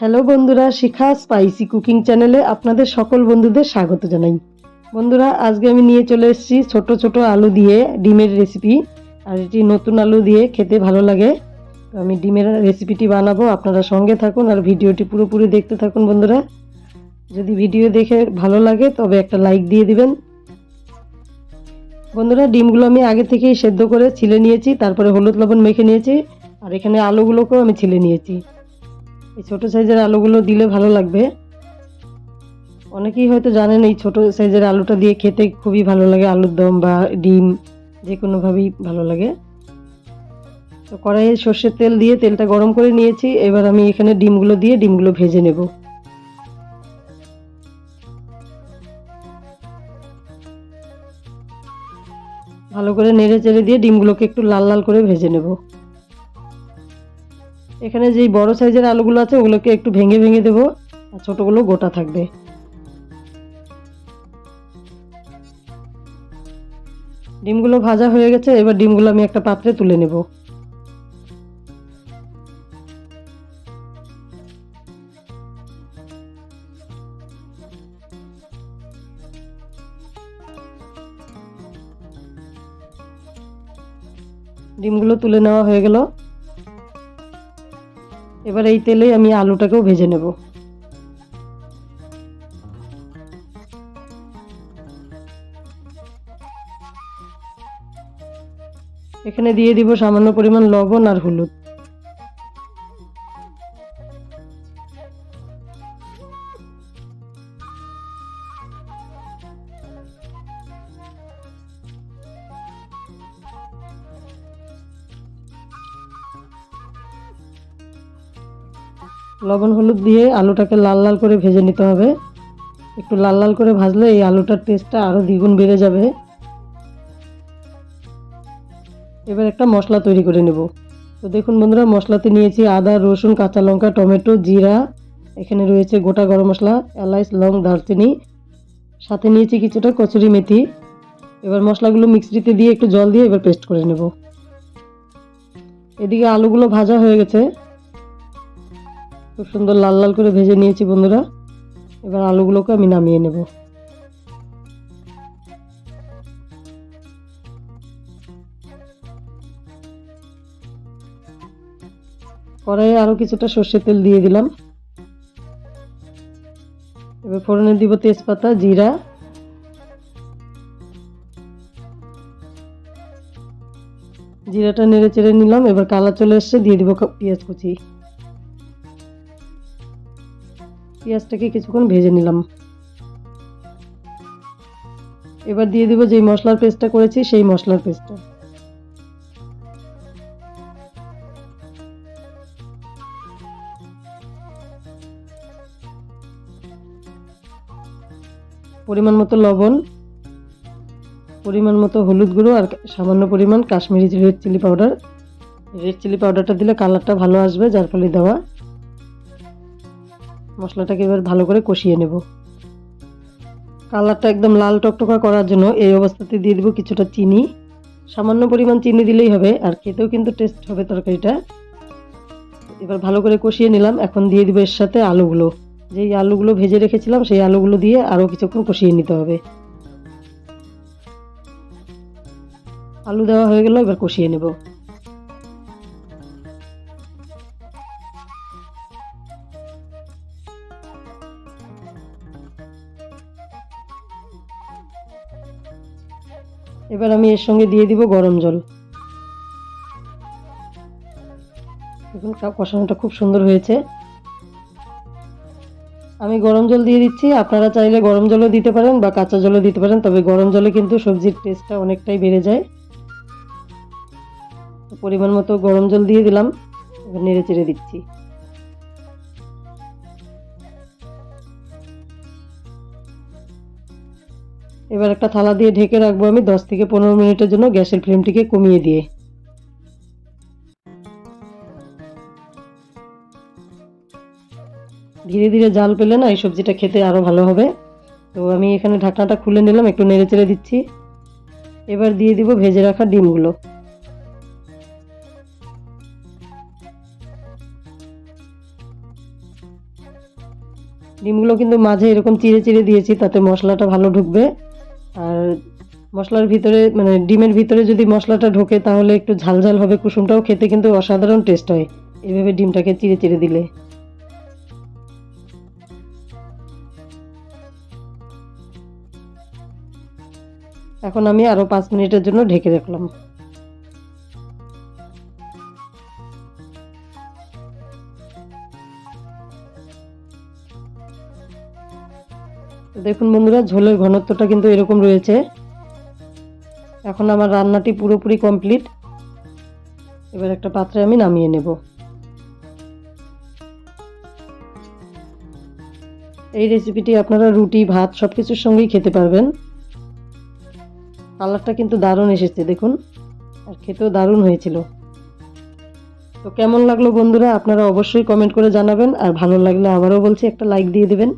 Hello বন্ধুরা, শিখা spicy cooking চ্যানেলে আপনাদের সকল বন্ধুদের স্বাগত জানাই। বন্ধুরা, আজকে আমি নিয়ে চলে এসেছি ছোট ছোট আলু দিয়ে ডিমের রেসিপি আর এটি নতুন আলু দিয়ে খেতে ভালো লাগে। তো আমি ডিমের রেসিপিটি বানাবো, আপনারা সঙ্গে থাকুন আর ভিডিওটি পুরোপুরি দেখতে থাকুন বন্ধুরা। যদি ভিডিও দেখে ভালো লাগে, তবে একটা লাইক দিয়ে দিবেন। বন্ধুরা, ডিমগুলো আমি আগে থেকেই সেদ্ধ করে ছিলে নিয়েছি, তারপরে হলুদ লবণ মেখে নিয়েছি। আর এখানে আলুগুলোকেও আমি ছিলে নিয়েছি। এই ছোটো সাইজের আলুগুলো দিলে ভালো লাগবে। অনেকেই হয়তো জানেন এই ছোটো সাইজের আলুটা দিয়ে খেতে খুবই ভালো লাগে, আলুর দম বা ডিম, যে কোনোভাবেই ভালো লাগে। তো কড়াইয়ে সর্ষের তেল দিয়ে তেলটা গরম করে নিয়েছি, এবার আমি এখানে ডিমগুলো দিয়ে ডিমগুলো ভেজে নেব। ভালো করে নেড়ে চেড়ে দিয়ে ডিমগুলোকে একটু লাল লাল করে ভেজে নেব। এখানে যেই বড় সাইজের আলুগুলো আছে, ওগুলোকে একটু ভেঙে ভেঙে দেবো। আর ছোটোগুলো গোটা থাকবে। ডিমগুলো ভাজা হয়ে গেছে, এবার ডিমগুলো আমি একটা পাত্রে তুলে নেব। ডিমগুলো তুলে নেওয়া হয়ে গেল। এবার এই তেলে আমি আলুটাকেও ভেজে নেব। এখানে দিয়ে দিব সামান্য পরিমাণ লবণ আর হলুদ। লবণ হলুদ দিয়ে আলুটাকে লাল লাল করে ভেজে নিতে হবে। একটু লাল লাল করে ভাজলে এই আলুটার টেস্টটা আরও দ্বিগুণ বেড়ে যাবে। এবার একটা মশলা তৈরি করে নেব। তো দেখুন বন্ধুরা, মশলাতে নিয়েছি আদা, রসুন, কাঁচা লঙ্কা, টমেটো, জিরা। এখানে রয়েছে গোটা গরম মশলা এলাচ লং, দারচিনি। সাথে নিয়েছি কিছুটা কচুরি মেথি। এবার মশলাগুলো মিক্সিতে দিয়ে একটু জল দিয়ে এবার পেস্ট করে নেব। এদিকে আলুগুলো ভাজা হয়ে গেছে। খুব সুন্দর লাল লাল করে ভেজে নিয়েছি বন্ধুরা। এবার আলুগুলোকে আমি নামিয়ে নেব। কড়াইয়ে আরও কিছুটা সর্ষের তেল দিয়ে দিলাম। এবার ফোড়নে দিব তেজপাতা, জিরা। জিরাটা নেড়ে চেড়ে নিলাম। এবার কালা চলে এসছে, দিয়ে দিব পেঁয়াজ কুচি। পেঁয়াজটাকে কিছুক্ষণ ভেজে নিলাম। এবার দিয়ে দিব যেই মশলার পেস্টটা করেছি সেই মশলার পেস্টটা। পরিমাণ মতো লবণ, পরিমাণ মতো হলুদ গুঁড়ো আর সামান্য পরিমাণ Kashmiri red chilli powder. Red chilli পাউডারটা দিলে কালারটা ভালো আসবে, যার ফলে দেওয়া মশলাটাকে এবার ভালো করে কষিয়ে নেব। কালারটা একদম লাল টকটকা করার জন্য এই অবস্থাতে দিয়ে দেবো কিছুটা চিনি। সামান্য পরিমাণ চিনি দিলেই হবে, আর খেতেও কিন্তু টেস্ট হবে তরকারিটা। এবার ভালো করে কষিয়ে নিলাম, এখন দিয়ে দেবো এর সাথে আলুগুলো। যেই আলুগুলো ভেজে রেখেছিলাম, সেই আলুগুলো দিয়ে আরও কিছুক্ষণ কষিয়ে নিতে হবে। আলু দেওয়া হয়ে গেল, এবার কষিয়ে নেব। এবার আমি এর সঙ্গে দিয়ে দিব গরম জল। দেখুন কষানোটা খুব সুন্দর হয়েছে। আমি গরম জল দিয়ে দিচ্ছি। আপনারা চাইলে গরম জলও দিতে পারেন বা কাঁচা জলও দিতে পারেন, তবে গরম জলে কিন্তু সবজির টেস্টটা অনেকটাই বেড়ে যায়। পরিমাণ মতো গরম জল দিয়ে দিলাম। এবার নেড়ে চেড়ে দিচ্ছি। এবার একটা থালা দিয়ে ঢেকে রাখব আমি দশ থেকে পনেরো মিনিটের জন্য গ্যাসের ফ্লেমটিকে কমিয়ে দিয়ে। ধীরে ধীরে জাল পেলে না এই সবজিটা খেতে আরও ভালো হবে। তো আমি এখানে ঢাকনাটা খুলে নিলাম, একটু নেড়ে চেড়ে দিচ্ছি। এবার দিয়ে দিব ভেজে রাখা ডিমগুলো। ডিমগুলো কিন্তু মাঝে এরকম চিড়ে চিড়ে দিয়েছি, তাতে মশলাটা ভালো ঢুকবে। আর মশলার ভিতরে মানে ডিমের ভিতরে যদি মশলাটা ঢোকে তাহলে একটু ঝালঝাল হবে, কুসুমটাও খেতে কিন্তু অসাধারণ টেস্ট হয়। এভাবে ডিমটাকে চিড়ে চিড়ে দিলে। এখন আমি আরও পাঁচ মিনিটের জন্য ঢেকে রাখলাম। দেখুন বন্ধুরা, ঝোলের ঘনত্বটা কিন্তু এরকম রয়েছে। এখন আমার রান্নাটি পুরোপুরি কমপ্লিট। এবার একটা পাত্রে আমি নামিয়ে নেব। এই রেসিপিটি আপনারা রুটি, ভাত সব কিছুর সঙ্গেই খেতে পারবেন। কালারটা কিন্তু দারুণ এসেছে, দেখুন। আর খেতেও দারুণ হয়েছিল। তো কেমন লাগল বন্ধুরা, আপনারা অবশ্যই কমেন্ট করে জানাবেন। আর ভালো লাগলে আবারও বলছি, একটা লাইক দিয়ে দেবেন।